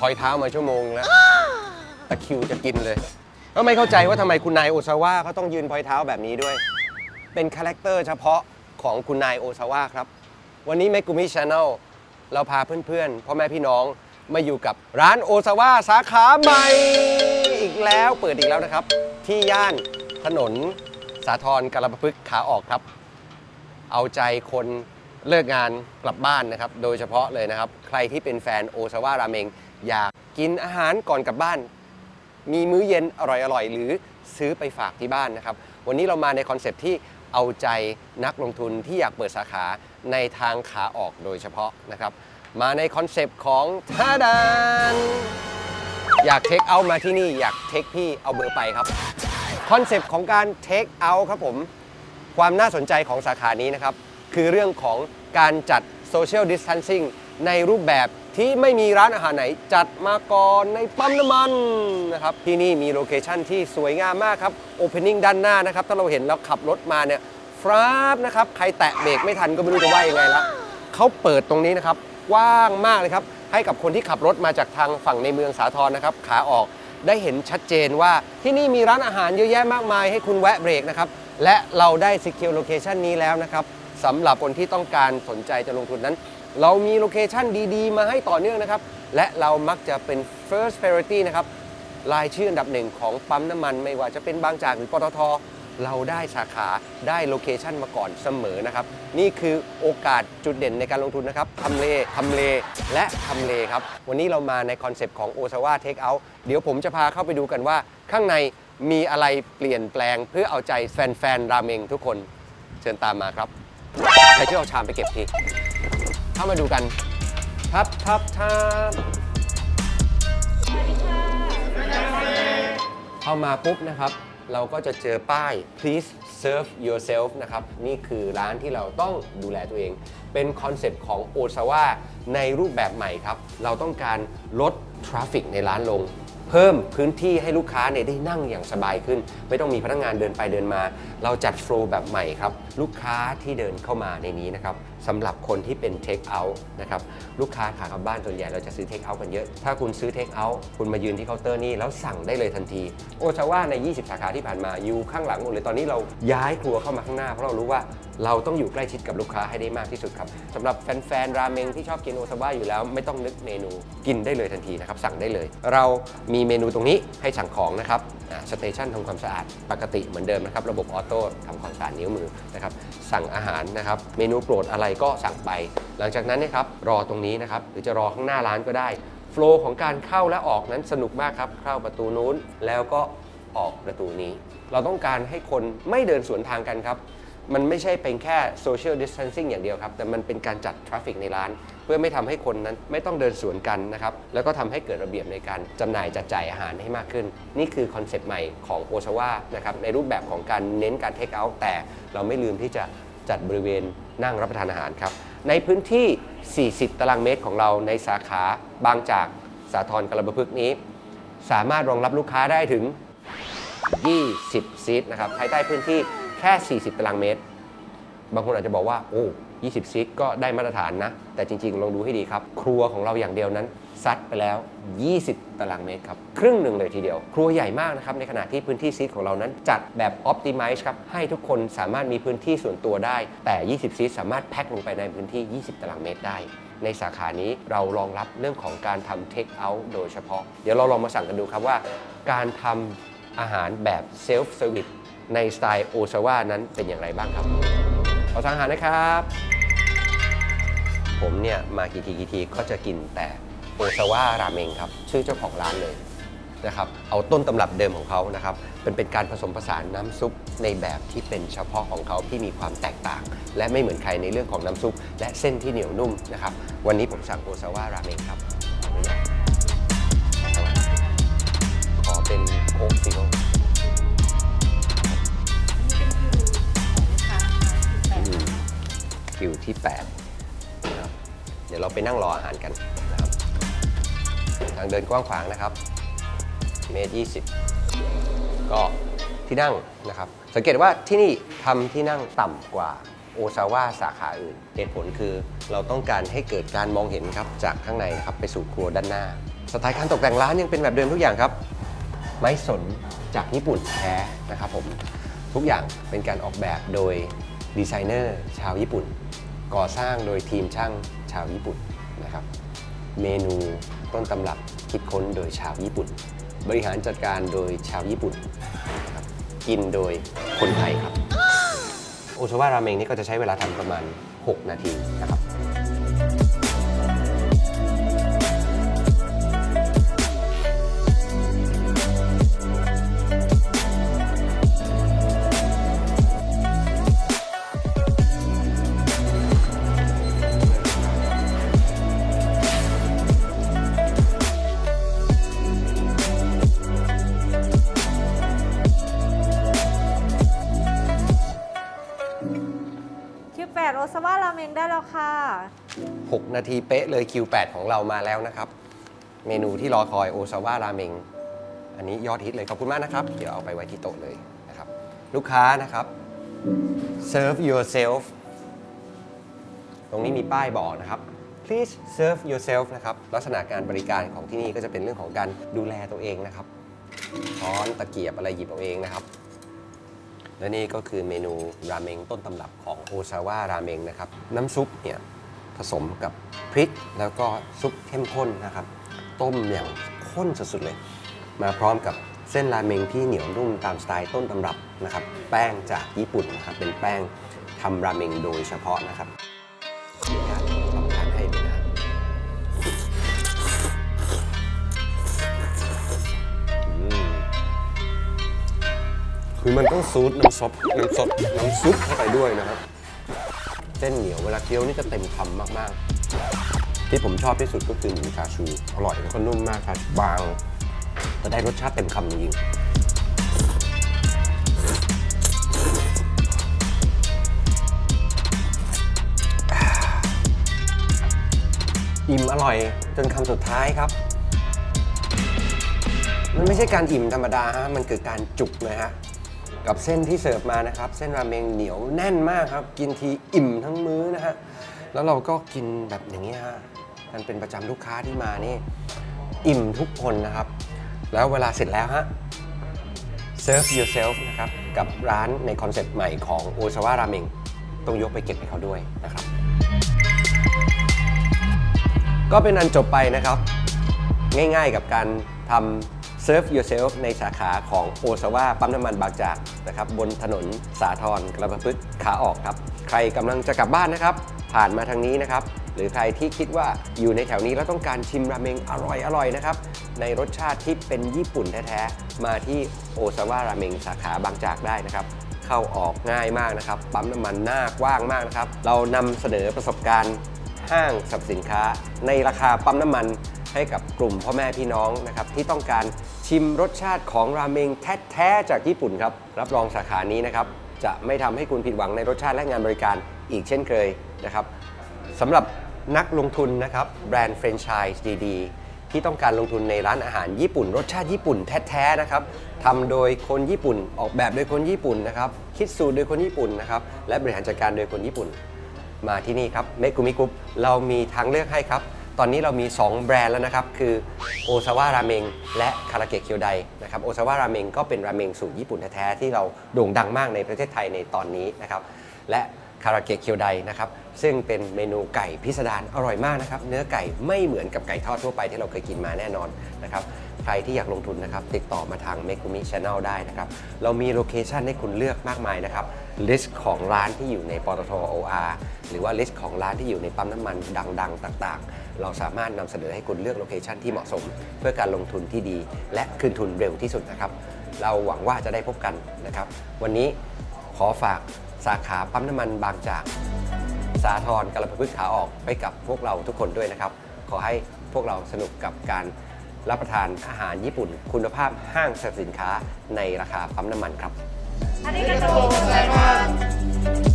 พอยเท้ามาชั่วโมงแล้วตะคริวจะกินเลย ก็ไม่เข้าใจว่าทำไมคุณนายโอซาว่าเขาต้องยืนพอยเท้าแบบนี้ด้วย เป็นคาแรคเตอร์เฉพาะของคุณนายโอซาว่าครับ วันนี้ m e g u m i Channel เราพาเพื่อนๆพ่อแม่พี่น้องมาอยู่กับร้านโอซาว่าสาขาใหม่ อีกแล้วเปิดอีกแล้วนะครับ ที่ย่านถนนสาทรกรปพึกษ์ขาออกครับ เอาใจคนเลิกงานกลับบ้านนะครับ โดยเฉพาะเลยนะครับ ใครที่เป็นแฟนโอซาว่าราเมง อยากกินอาหารก่อนกลับบ้าน มีมื้อเย็นอร่อยๆ หรือซื้อไปฝากที่บ้านนะครับ วันนี้เรามาในคอนเซปที่เอาใจนักลงทุนที่อยากเปิดสาขาในทางขาออกโดยเฉพาะนะครับ มาในคอนเซปต์ของท่าดานอยากเทคเอามาที่นี่อยากเทคพี่เอาเบอร์ไปครับคอนเซปต์ของการเทคเอาครับผมความน่าสนใจของสาขานี้นะครับ คือเรื่องของการจัดโซเชียลดิส a ทนซิ่งในรูปแบบ ที่ไม่มีร้านอาหารไหนจัดมาก่อนในปั๊มน้ำมันนะครับที่นี่มีโลเคชั่นที่สวยงามมากครับโอเพนนิ่งด้านหน้านะครับ ถ้าเราเห็นแล้วขับรถมาเนี่ยฟราบนะครับ ใครแตะเบรกไม่ทันก็ไม่รู้จะว่ายังไงละเขาเปิดตรงนี้นะครับกว้างมากเลยครับ ให้กับคนที่ขับรถมาจากทางฝั่งในเมืองสาทรนะครับ ขาออกได้เห็นชัดเจนว่าที่นี่มีร้านอาหารเยอะแยะมากมายให้คุณแวะเบรกนะครับ และเราได้ Secure Location นี้แล้วนะครับสำหรับคนที่ต้องการสนใจจะลงทุนนั้น เรามีโลเคชั่นดีๆ มาให้ต่อเนื่องนะครับ และเรามักจะเป็น first priority นะครับรายชื่ออันดับหนึ่งของปั๊มน้ำมัน ไม่ว่าจะเป็นบางจากหรือปตท เราได้สาขาได้โลเคชันมาก่อนเสมอนะครับ นี่คือโอกาสจุดเด่นในการลงทุนนะครับทำเลทำเลและทำเลครับ วันนี้เรามาในคอนเซปต์ของโอซาวาเทคเอาท์เดี๋ยวผมจะพาเข้าไปดูกันว่า ข้างในมีอะไรเปลี่ยนแปลงเพื่อเอาใจแฟนๆ ราเมงทุกคน เชิญตามมาครับ ใครช่วยเอาชามไปเก็บที เข้ามาดูกันทับทับทับเข้ามาปุ๊บนะครับเราก็จะเจอป้าย please serve yourself นะครับ นี่คือร้านที่เราต้องดูแลตัวเอง เป็นคอนเซ็ปต์ของโอซาว่าในรูปแบบใหม่ครับ เราต้องการลดทราฟิกในร้านลง เพิ่มพื้นที่ให้ลูกค้าเนี่ยได้นั่งอย่างสบายขึ้น ไม่ต้องมีพนักงานเดินไปเดินมา เราจัดโฟล์แบบใหม่ครับ ลูกค้าที่เดินเข้ามาในนี้นะครับ สำหรับคนที่เป็นเทคเอาท์นะครับลูกค้าขากลับบ้านส่วนใหญ่เราจะซื้อเทคเอาท์กันเยอะ ถ้าคุณซื้อเทคเอาท์คุณมายืนที่เคาน์เตอร์นี่แล้วสั่งได้เลยทันที โอชาว่าใน 20 สาขาที่ผ่านมาอยู่ข้างหลังหมดเลยตอนนี้เราย้ายครัวเข้ามาข้างหน้า เพราะเรารู้ว่าเราต้องอยู่ใกล้ชิดกับลูกค้าให้ได้มากที่สุดครับสำหรับแฟนๆราเมงที่ชอบกินโอซาว่าอยู่แล้วไม่ต้องนึกเมนูกินได้เลยทันทีนะครับสั่งได้เลย เรามีเมนูตรงนี้ให้สั่งของนะครับสเตชันทำความสะอาดปกติเหมือนเดิมนะครับระบบออโต้ทำความสะอาดนิ้วมือนะครับสั่งอาหารนะครับเมนูโปรดอะไรก็สั่งไป หลังจากนั้นเนะครับรอตรงนี้นะครับหรือจะรอข้างหน้าร้านก็ได้โฟล์ของการเข้าและออกนั้นสนุกมากครับเข้าประตูนู้นแล้วก็ออกประตูนี้ เราต้องการให้คนไม่เดินสวนทางกันครับ มันไม่ใช่เป็นแค่ social distancing อย่างเดียวครับ แต่มันเป็นการจัดทราฟิกในร้าน เพื่อไม่ทำให้คนนั้นไม่ต้องเดินสวนกันนะครับ แล้วก็ทำให้เกิดระเบียบในการจำหน่ายจัดจ่ายอาหารให้มากขึ้น นี่คือคอนเซปต์ใหม่ของโอซาวานะครับในรูปแบบของการเน้นการเทคเอาท์แต่เราไม่ลืมที่จะ จัดบริเวณนั่งรับประทานอาหารครับ ในพื้นที่ 40 ตารางเมตรของเราในสาขาบางจากสาทรกระบพึกษ์นี้ สามารถรองรับลูกค้าได้ถึง 20 ซีทนะครับภายใต้พื้นที่แค่ 40 ตารางเมตร บางคนอาจจะบอกว่าโอ้20ซีทก็ได้มาตรฐานนะ แต่จริงๆ ลองดูให้ดีครับ ครัวของเราอย่างเดียวนั้น ซัดไปแล้ว 20 ตารางเมตรครับ ครึ่งหนึ่งเลยทีเดียว ครัวใหญ่มากนะครับ ในขณะที่พื้นที่ซีทของเรานั้นจัดแบบ Optimize ครับ ให้ทุกคนสามารถมีพื้นที่ส่วนตัวได้ แต่ 20 ซีทสามารถแพ็คลงไปในพื้นที่ 20 ตารางเมตรได้ ในสาขานี้เรารองรับเรื่องของการทำ Take Out โดยเฉพาะ เดี๋ยวเราลองมาสั่งกันดูครับว่า การทำอาหารแบบ Self Service ในสไตล์โอซาว่านั้นเป็นอย่างไรบ้างครับ ขอสั่งอาหารนะครับ ผมเนี่ยมากี่ทีกี่ทีก็จะกินแต่โอซาว่าราเมงครับ ชื่อเจ้าของร้านเลยนะครับ เอาต้นตำรับเดิมของเขานะครับ เป็นเป็นการผสมผสานน้ำซุปในแบบที่เป็นเฉพาะของเขาที่มีความแตกต่าง และไม่เหมือนใครในเรื่องของน้ำซุป และเส้นที่เหนียวนุ่มนะครับ วันนี้ผมสั่งโอซาว่าราเมงครับ นั่งรออาหารกันนะครับ ทางเดินกว้างขวางนะครับ เมตร20ก็ที่นั่งนะครับ สังเกตว่าที่นี่ทำที่นั่งต่ำกว่าโอซาว่าสาขาอื่นเหตุผลคือเราต้องการให้เกิดการมองเห็นครับจากข้างในนะครับไปสู่ครัวด้านหน้า สไตล์การตกแต่งร้านยังเป็นแบบเดิมทุกอย่างครับ ไม้สนจากญี่ปุ่นแท้นะครับผมทุกอย่างเป็นการออกแบบโดยดีไซเนอร์ชาวญี่ปุ่น ก่อสร้างโดยทีมช่างชาวญี่ปุ่น นะครับ เมนูต้นตำรับคิดค้นโดยชาวญี่ปุ่น บริหารจัดการโดยชาวญี่ปุ่นนะครับกินโดยคนไทยครับ โอซาวาราเมงนี่ก็จะใช้เวลาทำประมาณ 6 นาทีนะครับ แล้วค่ะ 6 นาทีเป๊ะเลย Q8 ของเรามาแล้วนะครับ เมนูที่รอคอยโอซาว่าราเมง อันนี้ยอดฮิตเลยขอบคุณมากนะครับ เดี๋ยวเอาไปไว้ที่โต๊ะเลยนะครับ ลูกค้านะครับ serve yourself ตรงนี้มีป้ายบอกนะครับ please serve yourself นะครับ ลักษณะการบริการของที่นี่ก็จะเป็นเรื่องของการดูแลตัวเองนะครับช้อนตะเกียบอะไรหยิบเอาเองนะครับ และนี่ก็คือเมนูราเมงต้นตำรับของโอซาวาราเมงนะครับ น้ำซุปเนี่ยผสมกับพริกแล้วก็ซุปเข้มข้นนะครับ ต้มอย่างข้นสุดๆเลย มาพร้อมกับเส้นราเมงที่เหนียวนุ่มตามสไตล์ต้นตำรับนะครับ แป้งจากญี่ปุ่นนะครับ เป็นแป้งทำราเมงโดยเฉพาะนะครับ คือมันต้องซูดน้ำซบน้ำซบน้ำซุปเข้าไปด้วยนะครับ เส้นเหนียวเวลาเคี้ยวนี่จะเต็มคำมากๆ ที่ผมชอบที่สุดก็คือหมูชาชู อร่อยแล้วก็นุ่มมากชาชูบาง แต่ได้รสชาติเต็มคำจริงอิ่มอร่อยจนคำสุดท้ายครับ มันไม่ใช่การอิ่มธรรมดาฮะ มันคือการจุกเลยฮะ กับเส้นที่เสิร์ฟมานะครับ เส้นราเมงเหนียวแน่นมากครับ กินทีอิ่มทั้งมื้อนะฮะ แล้วเราก็กินแบบอย่างนี้ฮะมันเป็นประจำลูกค้าที่มานี่ อิ่มทุกคนนะครับ แล้วเวลาเสร็จแล้วฮะ serve yourself นะครับ กับร้านในคอนเซ็ปต์ใหม่ของโอซาวาราเมงต้องยกไปเก็บให้เขาด้วยนะครับ ก็เป็นอันจบไปนะครับ ง่ายๆกับการทำ Serve Yourself ในสาขาของโอซาวาปั๊มน้ำมันบางจากนะครับบนถนนสาทรกระพฤกษ์ขาออกครับ ใครกำลังจะกลับบ้านนะครับ ผ่านมาทางนี้นะครับ หรือใครที่คิดว่าอยู่ในแถวนี้แล้วต้องการชิมราเมงอร่อยๆนะครับ ในรสชาติที่เป็นญี่ปุ่นแท้ๆ มาที่โอซาวาราเมงสาขาบางจากได้นะครับเข้าออกง่ายมากนะครับ ปั๊มน้ำมันหน้ากว้างมากนะครับ เรานำเสนอประสบการณ์ห้างสรรพสินค้า ในราคาปั๊มน้ำมันให้กับกลุ่มพ่อแม่พี่น้องนะครับที่ต้องการ ชิมรสชาติของราเมงแท้ๆจากญี่ปุ่นครับ รับรองสาขานี้นะครับ จะไม่ทำให้คุณผิดหวังในรสชาติและงานบริการอีกเช่นเคยนะครับสำหรับนักลงทุนนะครับ แบรนด์แฟรนไชส์ดีๆ ที่ต้องการลงทุนในร้านอาหารญี่ปุ่น รสชาติญี่ปุ่นแท้ๆนะครับทำโดยคนญี่ปุ่นออกแบบโดยคนญี่ปุ่นนะครับ คิดสูตรโดยคนญี่ปุ่นนะครับ และบริหารจัดการโดยคนญี่ปุ่น มาที่นี่ครับเมกุมิกุเรามีทางเลือกให้ครับ ตอนนี้เรามี 2 แบรนด์แล้วนะครับ คือโอซาวาราเมงและคาราเกะเคียวไดนะครับโอซาวาราเมงก็เป็นราเมงสูตรญี่ปุ่นแท้ๆที่เราโด่งดังมากในประเทศไทยในตอนนี้นะครับและคาราเกะเคียวไดนะครับซึ่งเป็นเมนูไก่พิสดารอร่อยมากนะครับ เนื้อไก่ไม่เหมือนกับไก่ทอดทั่วไปที่เราเคยกินมาแน่นอนนะครับ ใครที่อยากลงทุนนะครับติดต่อมาทางเมกุมิช n แนลได้นะครับเรามีโลเคชันให้คุณเลือกมากมายนะครับลิสต์ของร้านที่อยู่ในปตท OR หรือว่าลิสต์ของร้านที่อยู่ในปั๊มน้ำมันดัง ๆ ต่างๆ เราสามารถนำเสนอให้คุณเลือกโลเคชันที่เหมาะสม เพื่อการลงทุนที่ดี และคืนทุนเร็วที่สุดนะครับเราหวังว่าจะได้พบกันนะครับ วันนี้ขอฝากสาขาปั๊มน้ำมันบางจาก สาทรกระประพฤกษ์ขาออกไปกับพวกเราทุกคนด้วยนะครับ ขอให้พวกเราสนุกกับการ รับประทานอาหารญี่ปุ่น คุณภาพห้างสรรพสินค้าในราคาปั๊มน้ำมันครับอันนี้กระโดด